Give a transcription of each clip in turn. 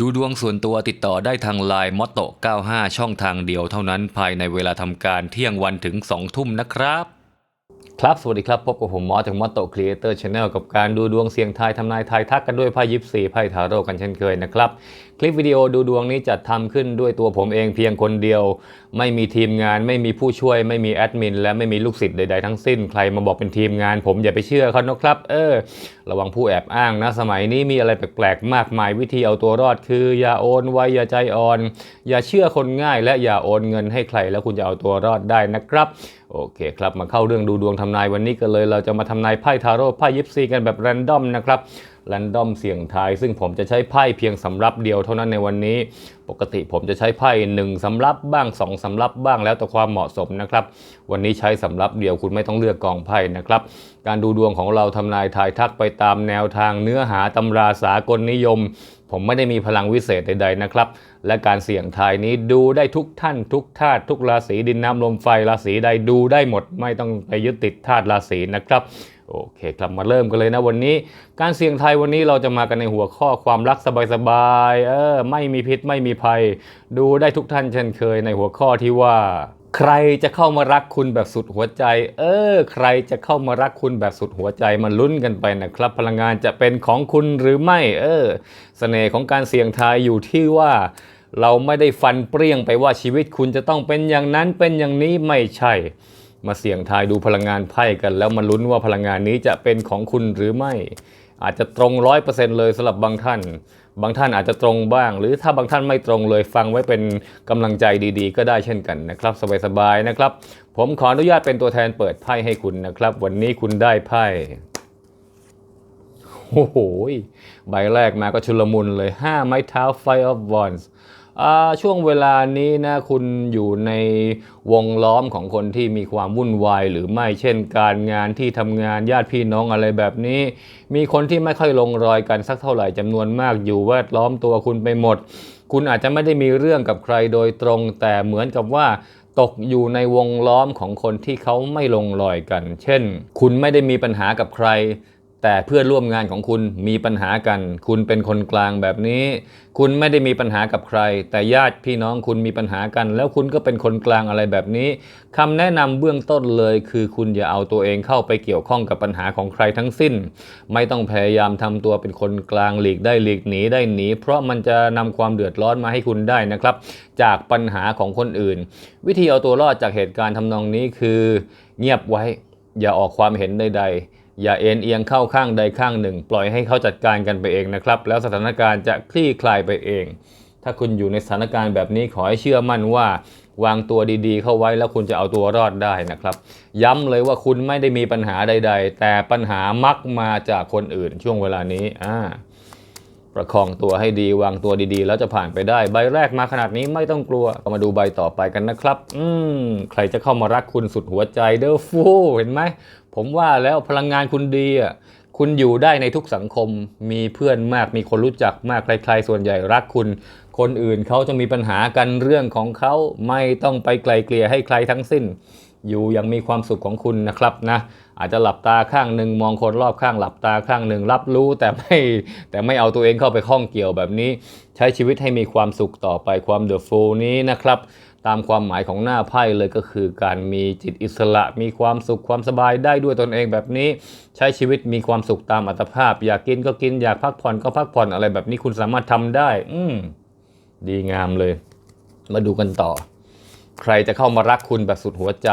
ดูดวงส่วนตัวติดต่อได้ทางไลน์มอตโต95 ช่องทางเดียวเท่านั้นภายในเวลาทำการเที่ยงวันถึง 2 ทุ่มนะครับ ครับสวัสดีครับ พบกับผมมอจากมอตโตครีเอเตอร์ชาแนลกับการดูดวงเสียงทายทำนายทายทักกันด้วยไพ่ยิปซีไพ่ทาโร่กันเช่นเคยนะครับคลิปวิดีโอดูดวงนี้จัดทำขึ้นด้วยตัวผมเองเพียงคนเดียว ไม่มีทีมงาน ไม่มีผู้ช่วย ไม่มีแอดมิน และไม่มีลูกศิษย์ใดๆทั้งสิ้น ใครมาบอกเป็นทีมงาน ผมอย่าไปเชื่อเขานะครับ เออ ระวังผู้แอบอ้างนะ สมัยนี้มีอะไรแปลกๆ มากมายวิธีเอาตัวรอดคือ อย่าโอนไวอย่าใจอ่อน อย่าเชื่อคนง่าย และอย่าโอนเงินให้ใคร แล้วคุณจะเอาตัวรอดได้นะครับโอเคครับมาเข้าเรื่องดูดวงทำนายวันนี้กันเลย เราจะมาทำนายไพ่ทาโร่ไพ่ยิปซีกันแบบแรนดอมนะครับ รนดอมเสี่ยงทาย ซึ่งผมจะใช้ไพ่เพียงสำรับเดียวเท่านั้นในวันนี้ ปกติผมจะใช้ไพ่หนึ่งสำรับบ้างสองสำรับบ้างแล้วแต่ความเหมาะสมนะครับ วันนี้ใช้สำรับเดียวคุณไม่ต้องเลือกกองไพ่นะครับ การดูดวงของเราทำนายทายทักไปตามแนวทางเนื้อหาตำราสากลนิยม ผมไม่ได้มีพลังวิเศษใด ๆนะครับ และการเสี่ยงทายนี้ดูได้ทุกท่านทุกธาตุทุกราศีดินน้ำลมไฟราศีใดดูได้หมด ไม่ต้องไปยึดติดธาตุราศีนะครับ โอเคครับมาเริ่มกันเลยนะวันนี้ การเสี่ยงไทยวันนี้เราจะมากันในหัวข้อความรักสบายๆเออไม่มีพิษไม่มีภัย ดูได้ทุกท่านเช่นเคยในหัวข้อที่ว่า ใครจะเข้ามารักคุณแบบสุดหัวใจ เออ ใครจะเข้ามารักคุณแบบสุดหัวใจมาลุ้นกันไปนะครับ พลังงานจะเป็นของคุณหรือไม่เออเสน่ห์ของการเสี่ยงทายอยู่ที่ว่าเราไม่ได้ฟันเปรี้ยงไปว่าชีวิตคุณจะต้องเป็นอย่างนั้นเป็นอย่างนี้ไม่ใช่ มาเสี่ยงทายดูพลังงานไพ่กัน แล้วมาลุ้นว่าพลังงานนี้จะเป็นของคุณหรือไม่ อาจจะตรงร้อยเปอร์เซ็นต์เลยสำหรับบางท่าน บางท่านอาจจะตรงบ้าง หรือถ้าบางท่านไม่ตรงเลยฟังไว้เป็นกำลังใจดีๆ ก็ได้เช่นกันนะครับ สบายๆนะครับ ผมขออนุญาตเป็นตัวแทนเปิดไพ่ให้คุณนะครับ วันนี้คุณได้ไพ่โอ้โห ใบแรกมาก็ชุลมุนเลย 5 ไม้เท้า Five of Wands ช่วงเวลานี้นะคุณอยู่ในวงล้อมของคนที่มีความวุ่นวายหรือไม่เช่นการงานที่ทำงานญาติพี่น้องอะไรแบบนี้ มีคนที่ไม่ค่อยลงรอยกันสักเท่าไหร่จำนวนมากอยู่แวดล้อมตัวคุณไปหมด คุณอาจจะไม่ได้มีเรื่องกับใครโดยตรง แต่เหมือนกับว่าตกอยู่ในวงล้อมของคนที่เขาไม่ลงรอยกัน เช่น คุณไม่ได้มีปัญหากับใคร แต่เพื่อนร่วมงานของคุณมีปัญหากัน คุณเป็นคนกลางแบบนี้ คุณไม่ได้มีปัญหากับใคร แต่ญาติพี่น้องคุณมีปัญหากัน แล้วคุณก็เป็นคนกลางอะไรแบบนี้คำแนะนำเบื้องต้นเลยคือคุณอย่าเอาตัวเองเข้าไปเกี่ยวข้องกับปัญหาของใครทั้งสิ้น ไม่ต้องพยายามทำตัวเป็นคนกลางหลีกได้หลีกหนีได้หนี เพราะมันจะนำความเดือดร้อนมาให้คุณได้นะครับ จากปัญหาของคนอื่น วิธีเอาตัวรอดจากเหตุการณ์ทำนองนี้คือ เงียบไว้ อย่าออกความเห็นใดๆ อย่าเอ็นเอียงเข้าข้างใดข้างหนึ่ง ปล่อยให้เขาจัดการกันไปเองนะครับ แล้วสถานการณ์จะคลี่คลายไปเอง ถ้าคุณอยู่ในสถานการณ์แบบนี้ขอให้เชื่อมั่นว่า วางตัวดีๆ เข้าไว้แล้วคุณจะเอาตัวรอดได้นะครับ ย้ำเลยว่าคุณไม่ได้มีปัญหาใด ๆ แต่ปัญหามักมาจากคนอื่นช่วงเวลานี้อ่าประคองตัวให้ดีวางตัวดีๆ แล้วจะผ่านไปได้ ใบแรกมาขนาดนี้ไม่ต้องกลัวมาดูใบต่อไปกันนะครับ อืมใครจะเข้ามารักคุณสุดหัวใจเด้อฟูเห็นไหม ผมว่าแล้วพลังงานคุณดีอะคุณอยู่ได้ในทุกสังคม มีเพื่อนมาก มีคนรู้จักมาก ใครๆส่วนใหญ่รักคุณ คนอื่นเขาจะมีปัญหากันเรื่องของเขาไม่ต้องไปไกลเกลี่ยให้ใครทั้งสิ้น อยู่อยังมีความสุขของคุณนะครับนะ อาจจะหลับตาข้างหนึ่งมองคนรอบข้างหลับตาข้างหนึ่งรับรู้แต่ไม่แต่ไม่เอาตัวเองเข้าไปข้องเกี่ยวแบบนี้ ใช้ชีวิตให้มีความสุขต่อไปความเดอะฟูลนี้นะครับ ตามความหมายของหน้าไพ่เลยก็คือการมีจิตอิสระ มีความสุขความสบายได้ด้วยตนเองแบบนี้ ใช้ชีวิตมีความสุขตามอัตภาพ อยากกินก็กินอยากพักผ่อนก็พักผ่อนอะไรแบบนี้คุณสามารถทำได้ อืมดีงามเลย มาดูกันต่อ ใครจะเข้ามารักคุณแบบสุดหัวใจ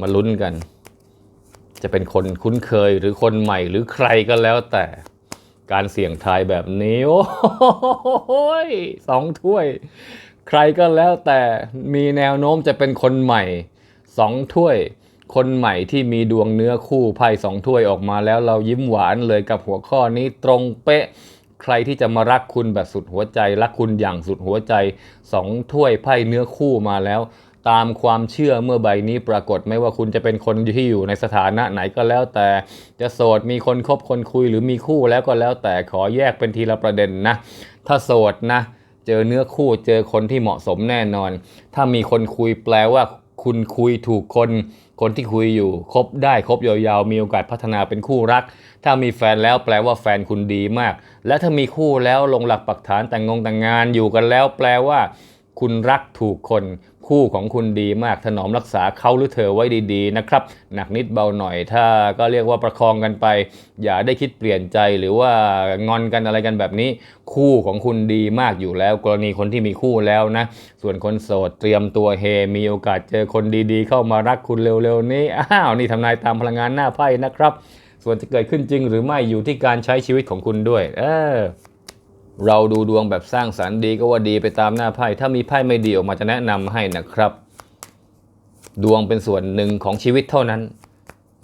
มาลุ้นกัน จะเป็นคนคุ้นเคยหรือคนใหม่หรือใครก็แล้วแต่การเสี่ยงทายแบบนี้ โอ้ยสองถ้วย ใครก็แล้วแต่มีแนวโน้มจะเป็นคนใหม่สองถ้วย คนใหม่ที่มีดวงเนื้อคู่ไพ่สองถ้วยออกมาแล้วเรายิ้มหวานเลยกับหัวข้อนี้ตรงเป๊ะ ใครที่จะมารักคุณแบบสุดหัวใจ รักคุณอย่างสุดหัวใจสองถ้วยไพ่เนื้อคู่มาแล้วตามความเชื่อเมื่อใบนี้ปรากฏไม่ว่าคุณจะเป็นคนที่อยู่ในสถานะไหนก็แล้วแต่จะโสดมีคนคบคนคุยหรือมีคู่แล้วก็แล้วแต่ขอแยกเป็นทีละประเด็นนะ ถ้าโสดนะ จอเนื้อคู่เจอคนที่เหมาะสมแน่นอน ถ้ามีคนคุยแปลว่าคุณคุยถูกคน คนที่คุยอยู่คบได้คบยาวๆ มีโอกาสพัฒนาเป็นคู่รัก ถ้ามีแฟนแล้วแปลว่าแฟนคุณดีมาก และถ้ามีคู่แล้วลงหลักปักฐานแต่งงงแต่งงานอยู่กันแล้ว แปลว่า คุณรักถูกคน คู่ของคุณดีมากถนอมรักษาเขาหรือเธอไว้ดีๆนะครับ หนักนิดเบาหน่อยถ้าก็เรียกว่าประคองกันไป อย่าได้คิดเปลี่ยนใจหรือว่างอนกันอะไรกันแบบนี้ คู่ของคุณดีมากอยู่แล้ว กรณีคนที่มีคู่แล้วนะ ส่วนคนโสดเตรียมตัวเฮ มีโอกาสเจอคนดีๆ เข้ามารักคุณเร็วๆนี้อ้าวนี่ทำนายตามพลังงานหน้าไพ่นะครับ ส่วนจะเกิดขึ้นจริงหรือไม่อยู่ที่การใช้ชีวิตของคุณด้วย เออ เราดูดวงแบบสร้างสรรค์ดีก็ว่าดีไปตามหน้าไพ่ถ้ามีไพ่ไม่ดีออกมาจะแนะนำให้นะครับ ดวงเป็นส่วนหนึ่งของชีวิตเท่านั้น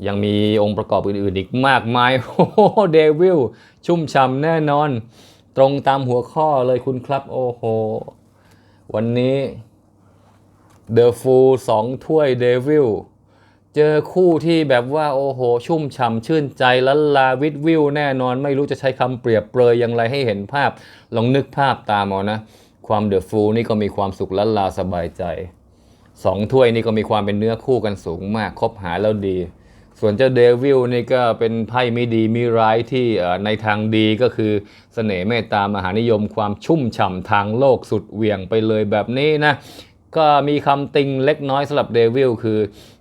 ยังมีองค์ประกอบอื่นๆอีกมากมายโอ้โหเดวิลชุ่มฉ่ำแน่นอน ตรงตามหัวข้อเลยคุณครับ โอ้โห วันนี้เดอะฟูลสองถ้วยเดวิล เจอคู่ที่แบบว่าโอ้โห ชุ่มฉ่ำชื่นใจลันลาวิดวิวแน่นอนไม่รู้จะใช้คำเปรียบเปรยอย่างไรให้เห็นภาพ ลองนึกภาพตามเอานะ ความเดอะฟูลนี่ก็มีความสุขลันลาสบายใจสองถ้วยนี่ก็มีความเป็นเนื้อคู่กันสูงมากคบหาแล้วดี ส่วนเจ้าเดวิลนี่ก็เป็นไพ่ไม่ดีมีร้ายที่ในทางดีก็คือเสน่ห์เมตตามหานิยมความชุ่มฉ่ำทางโลกสุดเหวี่ยงไปเลยแบบนี้นะ ก็มีคำติงเล็กน้อยสำหรับเดวิลคือ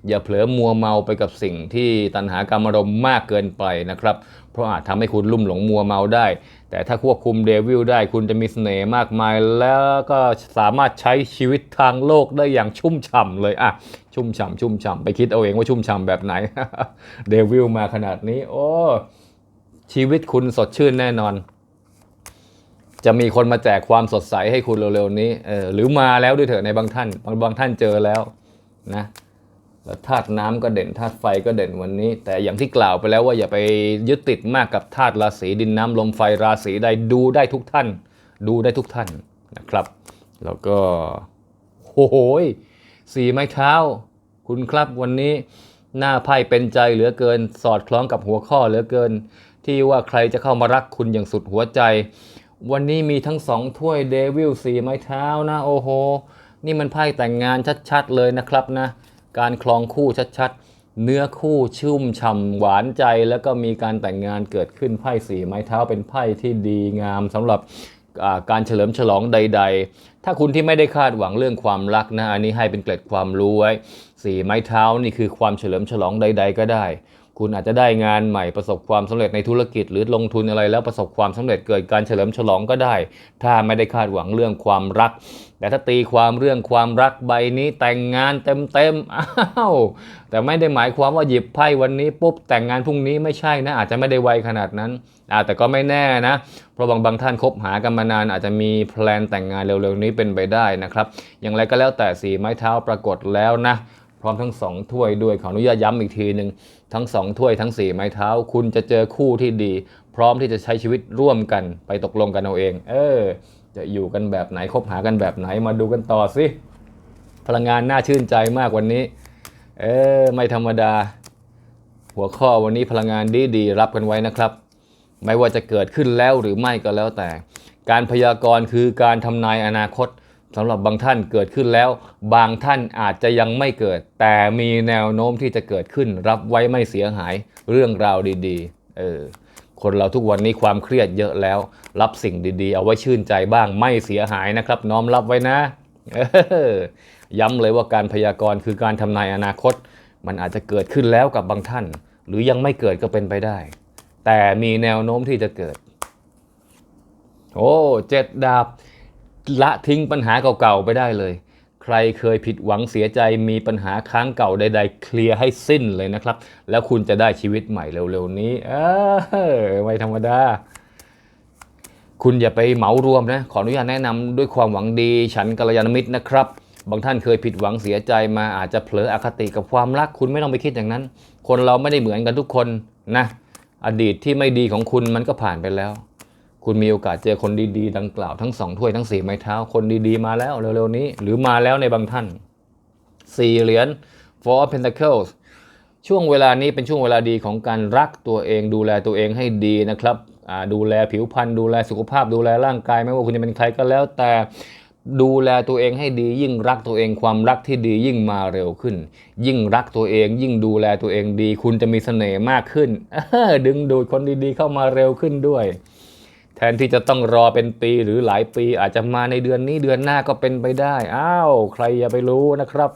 อย่าเผลอมัวเมาไปกับสิ่งที่ตัณหากรรมารมมากเกินไปนะครับ เพราะอาจทำให้คุณลุ่มหลงมัวเมาได้ แต่ถ้าควบคุมเดวิลได้คุณจะมีเสน่ห์มากมาย แล้วก็สามารถใช้ชีวิตทางโลกได้อย่างชุ่มฉ่ำเลยอะชุ่มฉ่ำชุ่มฉ่ำไปคิดเอาเองว่าชุ่มฉ่ำแบบไหน เดวิลมาขนาดนี้ โอ้ชีวิตคุณสดชื่นแน่นอน จะมีคนมาแจกความสดใสให้คุณเร็วๆนี้เออหรือมาแล้วด้วยเถอะในบางท่าน บางบางท่านเจอแล้วนะแล้วธาตุน้ำก็เด่นธาตุไฟก็เด่นวันนี้ แต่อย่างที่กล่าวไปแล้วว่าอย่าไปยึดติดมากกับธาตุราศีดินน้ำลมไฟราศีใดดูได้ทุกท่าน ดูได้ทุกท่านนะครับ แล้วก็โอ้โหสีไม้เท้า คุณครับวันนี้หน้าไพ่เป็นใจเหลือเกิน สอดคล้องกับหัวข้อเหลือเกิน ที่ว่าใครจะเข้ามารักคุณอย่างสุดหัวใจ วันนี้มีทั้งสองถ้วยเดวิลสี่ไม้เท้านะโอ้โห นี่มันไพ่แต่งงานชัดๆเลยนะครับนะ การคลองคู่ชัดๆ เนื้อคู่ชุ่มฉ่ำหวานใจ แล้วก็มีการแต่งงานเกิดขึ้นไพ่สี่ไม้เท้าเป็นไพ่ที่ดีงามสำหรับการเฉลิมฉลองใด ๆ ถ้าคุณที่ไม่ได้คาดหวังเรื่องความรักนะ อันนี้ให้เป็นเกล็ดความรู้ไว้ สี่ไม้เท้านี่คือความเฉลิมฉลองใด ๆ ก็ได้ คุณอาจจะได้งานใหม่ประสบความสำเร็จในธุรกิจ หรือลงทุนอะไรแล้วประสบความสำเร็จเกิดการเฉลิมฉลองก็ได้ ถ้าไม่ได้คาดหวังเรื่องความรัก แต่ถ้าตีความเรื่องความรักใบนี้แต่งงานเต็มๆอ้าวแต่ไม่ได้หมายความว่าหยิบไพ่วันนี้ปุ๊บแต่งงานพรุ่งนี้ไม่ใช่นะ อาจจะไม่ได้ไวขนาดนั้นอาแต่ก็ไม่แน่นะ เพราะบางบางท่านคบหากันมานานอาจจะมีแพลนแต่งงานเร็วๆนี้เป็นไปได้นะครับอย่างไรก็แล้วแต่สีไม้เท้าปรากฏแล้วนะ พร้อมทั้งสองถ้วยด้วยขออนุญาตย้ำอีกทีหนึ่ง ทั้งสองถ้วยทั้งสี่ไม้เท้า คุณจะเจอคู่ที่ดี พร้อมที่จะใช้ชีวิตร่วมกันไปตกลงกันเอาเอง เออ จะอยู่กันแบบไหนคบหากันแบบไหนมาดูกันต่อสิ พลังงานน่าชื่นใจมากวันนี้ เออ ไม่ธรรมดา หัวข้อวันนี้พลังงานดีดีๆรับกันไว้นะครับ ไม่ว่าจะเกิดขึ้นแล้วหรือไม่ก็แล้วแต่ การพยากรณ์คือการทำนายอนาคต สำหรับบางท่านเกิดขึ้นแล้ว บางท่านอาจจะยังไม่เกิด แต่มีแนวโน้มที่จะเกิดขึ้น รับไว้ไม่เสียหายเรื่องราวดีๆเออคนเราทุกวันนี้ความเครียดเยอะแล้ว รับสิ่งดีๆ เอาไว้ชื่นใจบ้างไม่เสียหายนะครับ น้อมรับไว้นะย้ำเลยว่าการพยากรณ์คือการทำนายอนาคต มันอาจจะเกิดขึ้นแล้วกับบางท่าน หรือยังไม่เกิดก็เป็นไปได้ แต่มีแนวโน้มที่จะเกิด โอ้เจ็ดดาบ ละทิ้งปัญหาเก่าๆไปได้เลย ใครเคยผิดหวังเสียใจมีปัญหาค้างเก่าใด ๆ เคลียร์ให้สิ้นเลยนะครับ แล้วคุณจะได้ชีวิตใหม่เร็วๆนี้เออไม่ธรรมดาคุณอย่าไปเหมารวมนะ ขออนุญาตแนะนำด้วยความหวังดี ฉันกัลยาณมิตรนะครับ บางท่านเคยผิดหวังเสียใจมาอาจจะเผลออคติกับความรัก คุณไม่ต้องไปคิดอย่างนั้น คนเราไม่ได้เหมือนกันทุกคนนะ อดีตที่ไม่ดีของคุณมันก็ผ่านไปแล้ว คุณมีโอกาสเจอคนดี ๆ ดังกล่าวทั้งสองถ้วยทั้งสี่ไม้เท้า คนดี ๆ มาแล้วเร็ว ๆ นี้ หรือมาแล้วในบางท่านสี่เหรียญ four of pentacles ช่วงเวลานี้เป็นช่วงเวลาดีของการรักตัวเองดูแลตัวเองให้ดีนะครับดูแลผิวพรรณดูแลสุขภาพดูแลร่างกาย ไม่ว่าคุณจะเป็นใครก็แล้วแต่ดูแลตัวเองให้ดียิ่งรักตัวเองความรักที่ดียิ่งมาเร็วขึ้น ยิ่งรักตัวเอง ยิ่งดูแลตัวเองดี คุณจะมีเสน่ห์มากขึ้นดึงดูดคนดีๆเข้ามาเร็วขึ้นด้วย แทนที่จะต้องรอเป็นปีหรือหลายปีอาจจะมาในเดือนนี้เดือนหน้าก็เป็นไปได้อ้าวใครอย่าไปรู้นะครับ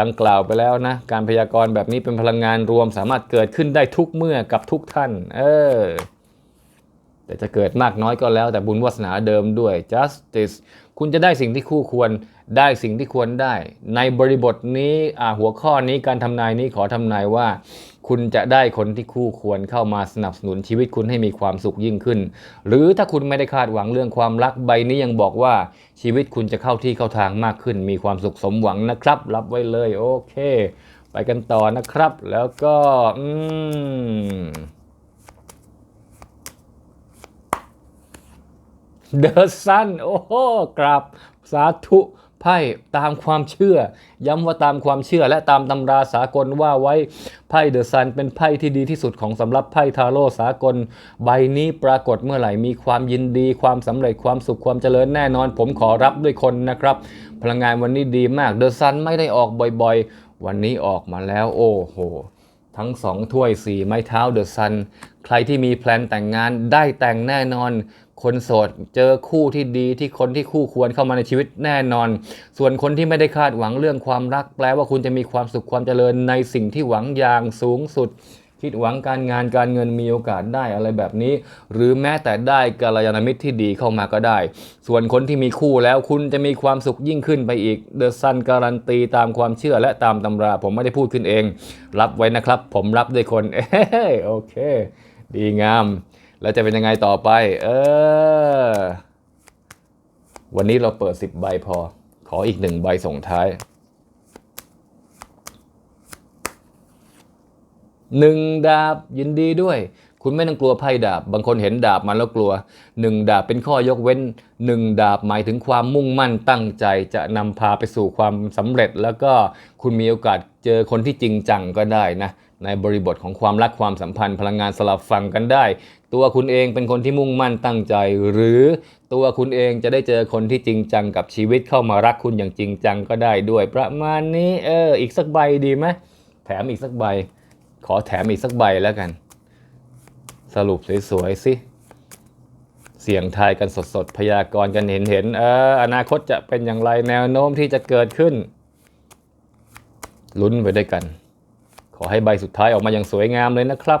ดังกล่าวไปแล้วนะ การพยากรณ์แบบนี้เป็นพลังงานรวม สามารถเกิดขึ้นได้ทุกเมื่อกับทุกท่าน เออ แต่จะเกิดมากน้อยก็แล้ว แต่บุญวาสนาเดิมด้วย justice คุณจะได้สิ่งที่คู่ควร ได้สิ่งที่ควรได้ ในบริบทนี้หัวข้อนี้การทำนายนี้ขอทำนายว่า คุณจะได้คนที่คู่ควรเข้ามาสนับสนุนชีวิตคุณให้มีความสุขยิ่งขึ้น หรือถ้าคุณไม่ได้คาดหวังเรื่องความรักใบนี้ยังบอกว่าชีวิตคุณจะเข้าที่เข้าทางมากขึ้น มีความสุขสมหวังนะครับ รับไว้เลยโอเค ไปกันต่อนะครับ แล้วก็อืมเดอะซันโอ้โหกราบสาธุ ไพ่ตามความเชื่อ ย้ำว่าตามความเชื่อและตามตำราสากลว่าไว้ไพ่เดอะซันเป็นไพ่ที่ดีที่สุดของสำหรับไพ่ทาโร่สากล ใบนี้ปรากฏเมื่อไหร่มีความยินดี ความสำเร็จความสุขความเจริญแน่นอน ผมขอรับด้วยคนนะครับ พลังงานวันนี้ดีมากเดอะซันไม่ได้ออกบ่อยๆ วันนี้ออกมาแล้วโอ้โหทั้งสองถ้วยสีไม้เท้าเดอะซัน ใครที่มีแพลนแต่งงานได้แต่งแน่นอน คนโสดเจอคู่ที่ดีที่คนที่คู่ควรเข้ามาในชีวิตแน่นอน ส่วนคนที่ไม่ได้คาดหวังเรื่องความรัก แปลว่าคุณจะมีความสุขความเจริญในสิ่งที่หวังอย่างสูงสุด คิดหวังการงานการเงินมีโอกาสได้อะไรแบบนี้ หรือแม้แต่ได้กัลยาณมิตรที่ดีเข้ามาก็ได้ ส่วนคนที่มีคู่แล้วคุณจะมีความสุขยิ่งขึ้นไปอีกเดอะซันการันตีตามความเชื่อและตามตำรา ผมไม่ได้พูดขึ้นเอง รับไว้นะครับ ผมรับด้วยคนเอ้โอเค ดีงาม แล้วจะเป็นยังไงต่อไป เออ วันนี้เราเปิด 10 ใบพอ ขออีกหนึ่งใบส่งท้ายหนึ่งดาบยินดีด้วย คุณไม่ต้องกลัวไพ่ดาบ บางคนเห็นดาบมันแล้วกลัวหนึ่งดาบเป็นข้อยกเว้นหนึ่งดาบหมายถึงความมุ่งมั่นตั้งใจจะนำพาไปสู่ความสำเร็จ แล้วก็คุณมีโอกาสเจอคนที่จริงจังก็ได้นะ ในบริบทของความรักความสัมพันธ์ พลังงานสลับฟังกันได้ ตัวคุณเองเป็นคนที่มุ่งมั่นตั้งใจ หรือตัวคุณเองจะได้เจอคนที่จริงจังกับชีวิตเข้ามารักคุณอย่างจริงจังก็ได้ด้วย ประมาณนี้เอออีกสักใบดีไหมแถมอีกสักใบ ขอแถมอีกสักใบแล้วกัน สรุปสวยๆสิเสียงทายกันสดๆ พยากรณ์กันเห็นๆเอออนาคตจะเป็นอย่างไรแนวโน้มที่จะเกิดขึ้นลุ้นไปด้วยกัน อให้ใบสุดท้ายออกมาอย่างสวยงามเลยนะครับ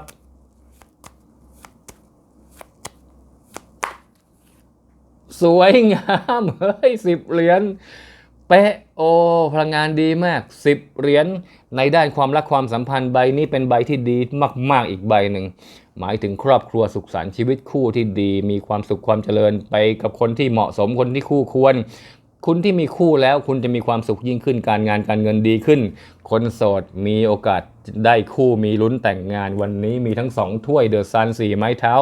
สวยงามเฮ้ยสิบเหรียญเป๊ะโอพลังงานดีมากสิบเหรียญในด้านความรักความสัมพันธ์ใบนี้เป็นใบที่ดีมาก ๆอีกใบหนึ่งหมายถึงครอบครัวสุขสันต์ชีวิตคู่ที่ดี มีความสุขความเจริญไปกับคนที่เหมาะสมคนที่คู่ควร คุณที่มีคู่แล้วคุณจะมีความสุขยิ่งขึ้นการงานการเงินดีขึ้น คนโสดมีโอกาสได้คู่มีลุ้นแต่งงานวันนี้มีทั้งสองถ้วยเดอะซันสี่ไม้เท้า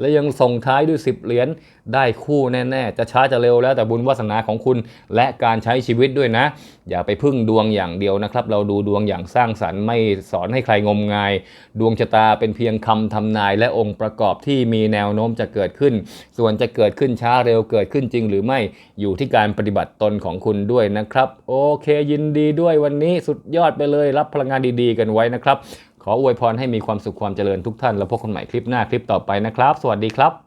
และยังส่งท้ายด้วย 10 เหรียญได้คู่แน่ ๆ จะช้าจะเร็วแล้วแต่บุญวาสนาของคุณ และการใช้ชีวิตด้วยนะ อย่าไปพึ่งดวงอย่างเดียวนะครับ เราดูดวงอย่างสร้างสรรค์ไม่สอนให้ใครงมงาย ดวงชะตาเป็นเพียงคำทำนายและองค์ประกอบที่มีแนวโน้มจะเกิดขึ้น ส่วนจะเกิดขึ้นช้าเร็วเกิดขึ้นจริง หรือไม่อยู่ที่การปฏิบัติตนของคุณด้วยนะครับ โอเคยินดีด้วยวันนี้สุดยอดไปเลยรับพลังงานดีๆ กันไว้นะครับ ขออวยพรให้มีความสุขความเจริญทุกท่าน แล้วพบกันใหม่คลิปหน้าคลิปต่อไปนะครับ สวัสดีครับ